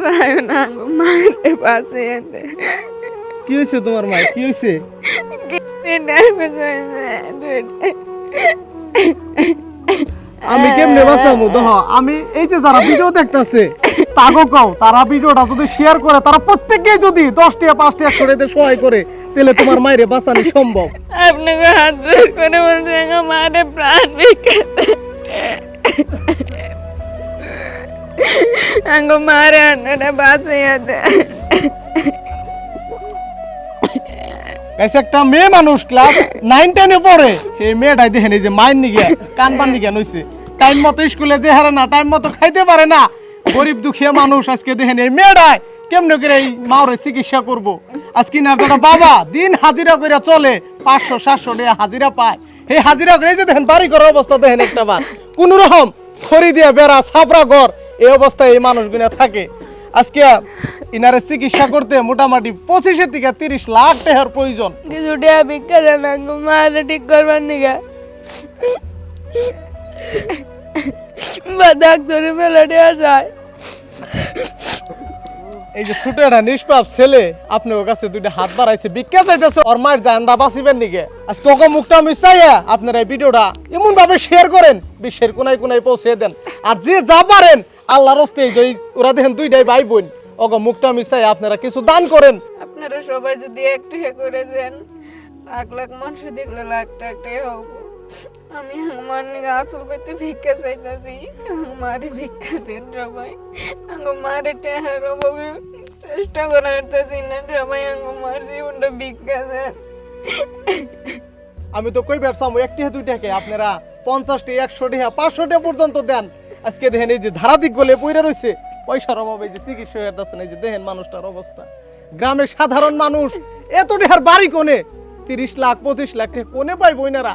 যায় না মারে পাশে কি হয়েছে তোমার মা? কি হয়েছে আমি কেমনে বাঁচাবো? দেহ আমি এই যে যারা ভিডিও দেখতেছে, তাগো কও, তারা ভিডিওটা যদি শেয়ার করে, তারা প্রত্যেককে যদি দশ টাকা পাঁচ টাকা করে দিয়ে সহায় করে, তাহলে তোমার মায়ের বাঁচানো সম্ভব। আপনাকে হাত করে বলছে মারে প্রাণ ভিক্ষাতে আন্নাটা বাঁচে আছে গাইস একটা মেয়ে মানুষ ক্লাস নাইন টেনে পড়ে এই মেয়েটাই এই যে মাইন নিগে কান পান নিগে নইছে টাইম মতো স্কুলে যে হারে না টাইম মতো খাইতে পারে না গরিব দুঃখীয়া মানুষ আজকে দেখেন এই মেয়েটাই কেমনে করে এই মাওরে চিকিৎসা করব আজকে না যারা বাবা দিন হাজিরা করে চলে পাঁচশো সাতশো টাকা হাজিরা পায় এই হাজিরা করে যে দেখেন বাড়ি করার অবস্থা দেখেন একটা বার কোন রকম খড়ি দিয়ে বেড়া ছাপড়া ঘর এই অবস্থায় এই মানুষগুলো থাকে। আজকে ইনারে চিকিৎসা করতে মোটামুটি পঁচিশে থেকে তিরিশ লাখ টাকার প্রয়োজন। কিছু ঠিক করবার নিগা। বা ডাক্তারে মেলা যায় এই যে ছোট একটা নিষ্পাপ ছেলে, আপনার কাছে দুইটা হাত বাড়াইছে। ভিক্ষা চাইতেছে, ওর মায়ের জানটা বাঁচিবেন নিকে? আজকে ওকে মুখটা মিশাইয়া আপনারা এই ভিডিওটা এমন ভাবে শেয়ার করেন, বিশ্বের কোনায় কোনায় পৌঁছে দেন। আর যে যা পারেন, আল্লাহর হস্তে এই ওরা দেখেন দুইটাই ভাই বোন, ওকে মুখটা মিশাই আপনারা কিছু দান করেন। আপনারা সবাই যদি একটু হে করে দেন, লাখ লাখ মানুষ দেখলে লাখ টাক আমি নিগা আসল পেতে ভিক্ষা চাইতেছি। মারে ভিক্ষা দেন সবাই আঙ্গো মারে টেহার অভাবে চেষ্টা করে হাঁটতেছি না সবাই আঙ্গো মার জীবনটা ভিক্ষা দেন। আমি তো কই বেরসাম একটি দুইটাকে আপনারা পঞ্চাশটি একশো টাকা পাঁচশো টাকা পর্যন্ত দেন। আজকে দেখেন এই যে ধারাদিক গলে পইরা রয়েছে পয়সার অভাবে যে চিকিৎসা হইতেছেন এই যে দেখেন মানুষটার অবস্থা। গ্রামের সাধারণ মানুষ এত টাকার বাড়ি কোনে? তিরিশ লাখ, পঁচিশ লাখ টাকা কোনে পাই বইনারা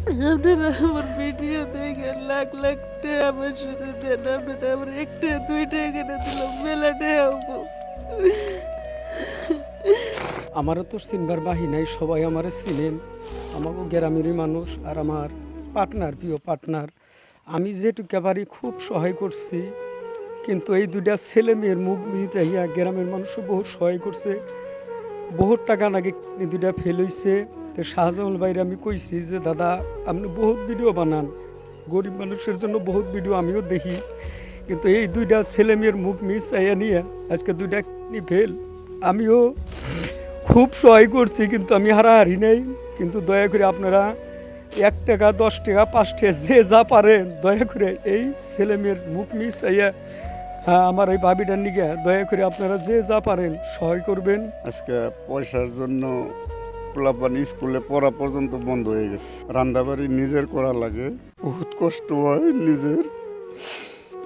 আপনারা আমার ভিডিও দেখে লাখ লাখ টাকা আমার সাথে দেন আপনারা আমার একটা দুইটা এখানে দিলাম মেলা টাকা আমারও তো চিনবার বাহি নাই সবাই আমার চিনেন আমাকে গ্রামেরই মানুষ আর আমার পার্টনার প্রিয় পার্টনার আমি যেটুকু পারি খুব সহায় করছি কিন্তু এই দুইটা ছেলে মেয়ের মুখ মিটাইয়া গ্রামের মানুষও বহুত সহায় করছে বহুত টাকা নাকি দুইটা ফেল হইছে। তো শাহজামাল বাইরে আমি কইছি যে, দাদা, আপনি বহুত ভিডিও বানান। গরিব মানুষের জন্য বহুত ভিডিও আমিও দেখি। কিন্তু এই দুইটা ছেলে মেয়ের মুখ মিস চাইয়া নিয়ে আজকে দুইটা কিডনি ফেল আমিও খুব সহায় করছি, কিন্তু আমি হারাহারি নেই। কিন্তু দয়া করে আপনারা এক টাকা, দশ টাকা, পাঁচ টাকা, যে যা পারেন, দয়া করে এই ছেলে মেয়ের মুখ মিস চাইয়া আমার এই ভাবিটার নিকে দয়া করে আপনারা যে যা পারেন সহায় করবেন। আজকে পয়সার জন্য পোলাপান স্কুলে পড়া পর্যন্ত বন্ধ হয়ে গেছে। রান্দাবাড়ি নিজের করা লাগে। বহুত কষ্ট হয় নিজের।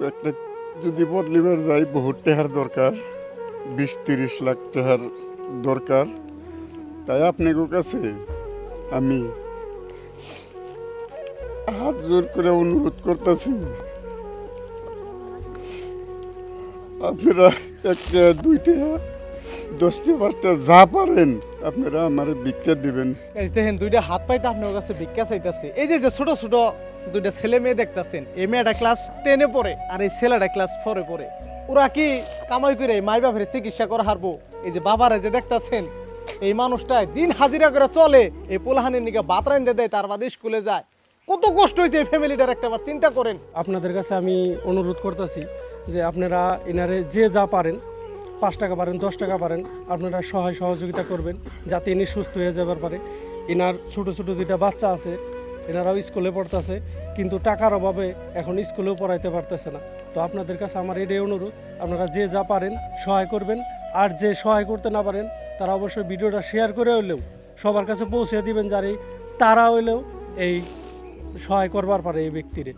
একটা যদি বদলিবার যাই বহুত টেহার দরকার। বিশ, তিরিশ লাখ টেহার দরকার। তাই আপনাদের কাছে আমি হাত জোর করে অনুরোধ করতেছি। আপনারা একটা দুইটা দশটি পাঁচটা যা পারেন আপনারা আমার ভিক্ষা দিবেন। দেখেন দুইটা হাত পাইতে আপনার কাছে ভিক্ষা চাইতেছে। এই যে যে ছোট ছোট দুইটা ছেলে মেয়ে দেখতাছেন এই মেয়েটা ক্লাস টেনে পড়ে আর এই ছেলেটা ক্লাস ফোরে পড়ে। ওরা কি কামাই করে মাই বাপের চিকিৎসা করে হারবো? এই যে বাবারা যে দেখতাছেন এই মানুষটাই দিন হাজিরা করে চলে এই পোলাহানের নিকে বাত রাইন্দে দেয় তার বাদে স্কুলে যায়। কত কষ্ট হয়েছে এই ফ্যামিলিটার একটা বার চিন্তা করেন। আপনাদের কাছে আমি অনুরোধ করতেছি যে আপনারা এনারে যে যা পারেন, পাঁচ টাকা পারেন, দশ টাকা পারেন, আপনারা সহায় সহযোগিতা করবেন যাতে ইনি সুস্থ হয়ে যাবার পারে। এনার ছোট ছোট দুইটা বাচ্চা আছে, এনারাও স্কুলে পড়তেছে, কিন্তু টাকার অভাবে এখন স্কুলেও পড়াইতে পারতেছে না। তো আপনাদের কাছে আমার এটাই অনুরোধ, আপনারা যে যা পারেন সহায় করবেন, আর যে সহায় করতে না পারেন, তারা অবশ্যই ভিডিওটা শেয়ার করে হলেও সবার কাছে পৌঁছে দিবেন, যার তারা হইলেও এই সহায় করবার পারে এই ব্যক্তিরে।